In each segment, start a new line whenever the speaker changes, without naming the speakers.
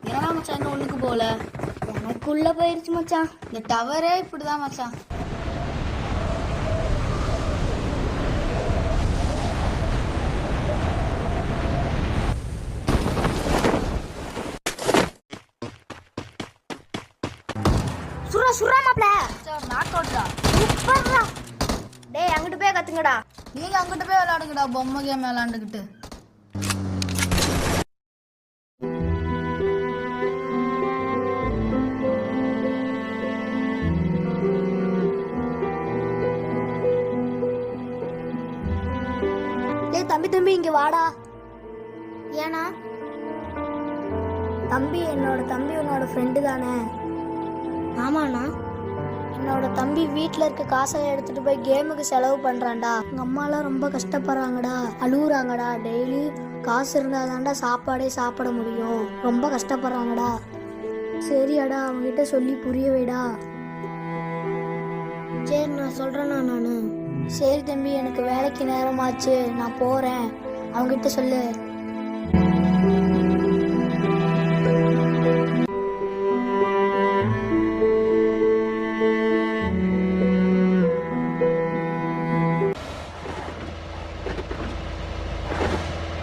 என்ன மச்சான் ஒண்ணுக்கு போல
எனக்குள்ள போயிருச்சு மச்சான்.
இந்த டவரே இப்படிதான் மச்சான்.
சுரா சுரா மாப்ள
நாக் அவுட்டா
சூப்பர்ரா. டேய் அங்கிட்டு போய் கத்துங்கடா.
நீங்க அங்கிட்டு போய் விளையாடுங்கடா பொம்மை கேம் விளையாண்டுக்கிட்டு.
டேய் தம்பி தம்பி இங்க வாடா. ஏனா தம்பி என்னோட தம்பி உன்னோட ஃப்ரெண்டு தானே. ஆமாண்ணா. என்னோட தம்பி வீட்டில் இருக்க காசை எடுத்துட்டு போய் கேமுக்கு செலவு பண்றான்டா. எங்கள் அம்மாலாம் ரொம்ப கஷ்டப்படுறாங்கடா அழுகுறாங்கடா. டெய்லி காசு இருந்தாதான்டா சாப்பாடே சாப்பிட முடியும். ரொம்ப கஷ்டப்படுறாங்கடா. சரியாடா அவங்ககிட்ட சொல்லி புரிய வைடா. சரி நான் சொல்றேண்ணா நான். சரி தம்பி எனக்கு வேலைக்கு நேரமாச்சு. நான் போறேன். அவங்ககிட்ட சொல்லு.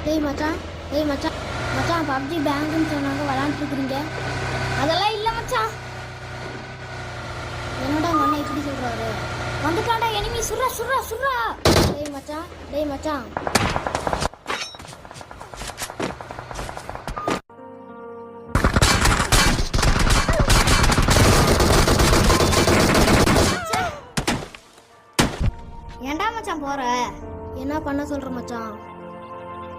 டேய் மச்சான் டேய் மச்சான் மச்சான் பப்ஜி பேங்குன்னு சொன்னாங்க விளாண்டுருக்குறீங்க அதெல்லாம் இல்லை மச்சான். என்னடா உங்க அண்ணன் இப்படி சொல்றாரு. வந்துட்டான்டா எனிமி சுர்ரா சுர்ரா சுர்ரா டேய் மச்சான் டேய் மச்சான். ஏன்டா மச்சான் போற? என்ன பண்ண சொல்ற மச்சான்?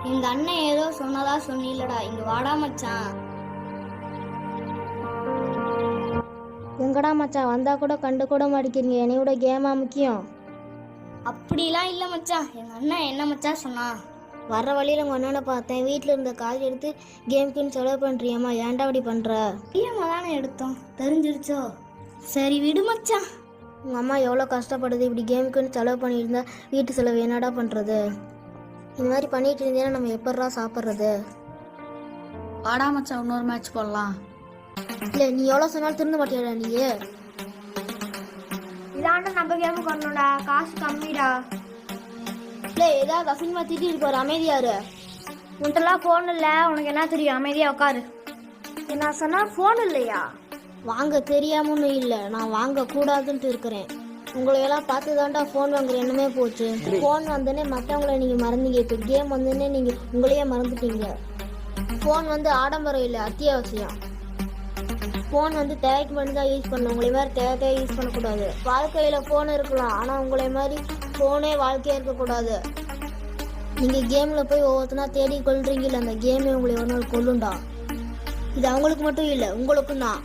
எங்க அண்ணன் ஏதோ சொன்னதா சொன்னிலடா. இங்க வாடா மச்சான். எங்கடா மச்சான்? வந்தா கூட கண்டு கூட மாட்டேங்கிறீங்க என்னையோட கேமா முக்கியம். அப்படிலாம் இல்லை மச்சான். எங்க அண்ணன் என்ன மச்சான் சொன்னான் வர்ற வழியில உங்க அண்ணனை பார்த்தேன். வீட்டில் இருந்த காசு எடுத்து கேமுக்குன்னு செலவு பண்றியாம்மா. ஏன்டா அப்படி பண்ற? இல்லைம்மா தானே எடுத்தோம். தெரிஞ்சிருச்சோ? சரி விடு மச்சான். உங்க அம்மா எவ்வளோ கஷ்டப்படுது. இப்படி கேமுக்குன்னு செலவு பண்ணியிருந்தா வீட்டு செலவு என்னடா பண்றது? இந்த மாதிரி பண்ணிட்டு இருந்தீங்கன்னா நம்ம எப்படா சாப்பிட்றது?
வாடா மச்சான் இன்னொரு மேட்ச் போடலாம்.
இல்லை நீ எவ்வளோ சொன்னாலும் திருந்த மாட்டியாடா நீ?
இதாண்ட நம்ம கேமுக்கு வரணும்டா காசு கம்மிடா.
இல்லை ஏதாவது அசிங்கமாக திட்டிட்டு போகிற அமைதியாரு
உன்ட்டெல்லாம் ஃபோன் இல்லை. உனக்கு என்ன தெரியும்? அமைதியா உட்காரு நான் சொன்னா ஃபோன் இல்லையா?
வாங்க தெரியாமன்னு இல்லை. நான் வாங்க கூடாதுன்ட்டு இருக்கிறேன். உங்களை எல்லாம் பார்த்து தான்டா ஃபோன் வாங்குற எண்ணமே போச்சு ஃபோன் வந்தோடனே மற்றவங்கள நீங்கள் மறந்தீங்க. இப்போ கேம் வந்தோடனே நீங்கள் உங்களையே மறந்துட்டீங்க. ஃபோன் வந்து ஆடம்பரம் இல்லை அத்தியாவசியம். ஃபோன் வந்து தேவைக்கு மட்டும் தான் யூஸ் பண்ணணும். உங்களை மாதிரி தேவை தேவை யூஸ் பண்ணக்கூடாது. வாழ்க்கையில் ஃபோன் இருக்கலாம். ஆனால் உங்களை மாதிரி ஃபோனே வாழ்க்கையாக இருக்கக்கூடாது. நீங்கள் கேமில் போய் ஒவ்வொருத்தனா தேடி கொள்றீங்கல்ல அந்த கேமே உங்களை ஒரு நாள் கொல்லுண்டா இது அவங்களுக்கு மட்டும் இல்லை உங்களுக்கும் தான்.